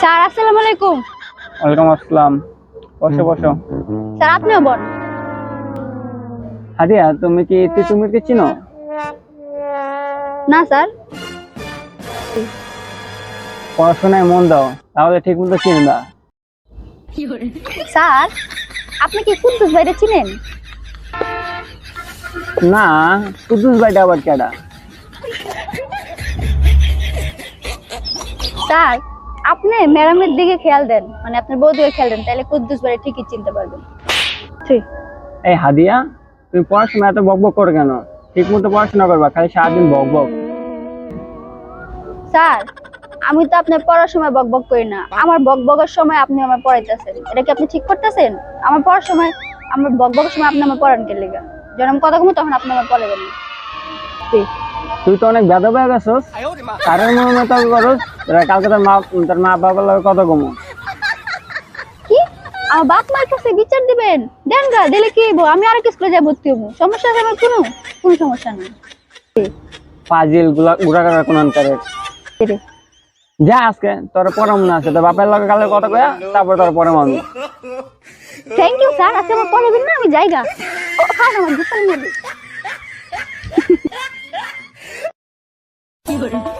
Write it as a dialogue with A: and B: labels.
A: Sir আসসালামু আলাইকুম।
B: ওয়ালাইকুম আসসালাম। বসো বসো।
A: স্যার আপনিও বল
B: হাদিয়া তুমি কি তিতুমিরকে চিনো?
A: না স্যার।
B: পড়াশোনায় মন দাও তাহলে ঠিক মতো চিনবা
A: স্যার আপনি কি কুদ্দুস ভাইরে চিনেন?
B: না কুদ্দুস ভাইটা আবার কেডা?
A: স্যার আপনি ম্যাডামের দিকে খেয়াল দেন মানে আপনার বউ দিকে খেয়াল দেন তাহলে কুদ্দুস ভাইরে ঠিকই চিনতে পারবেন। ঠিক
B: এই হাদিয়া তুমি পড়াশোনা এত বক বক করো কেন? ঠিক মতো পড়াশোনা করবা খালি সারাদিন বক বক।
A: স্যার আমি তো আপনার পড়ার সময় বক বক করি না। আমার বক বকের সময় আপনি আমার পড়াইতেছেন। এটা কি আপনি ঠিক করতেছেন? আমার পড়ার সময় আমার বক বকের সময় আপনি আমার পড়ান কে লেগে? যখন কথা কমু তখন আপনি আমার পড়াবেন। না ঠিক
B: তুই তো অনেক বেদ হয়ে গেছস। কারোর মনে মনে তর্ক করস কালকে তোর মা তোর মা বাবার লগে কত কমো।
A: কি? আমার বাপ মার কাছে বিচার দিবেন? দেন গা দিলে কি হইবো? আমি আরেক স্কুলে যাই ভর্তি হব। সমস্যা আছে আমার কোনো? কোনো সমস্যা নেই।
B: গুলা গুড়া করার কোন অন্তরে। যা আজকে তোর পরে মনে আছে তোর বাপের লগে কালকে কত কয়া তারপর তোর পরে আমি।
A: থ্যাংক ইউ স্যার আজকে আমার পড়াবেন না আমি যাইগা ও না। Blue.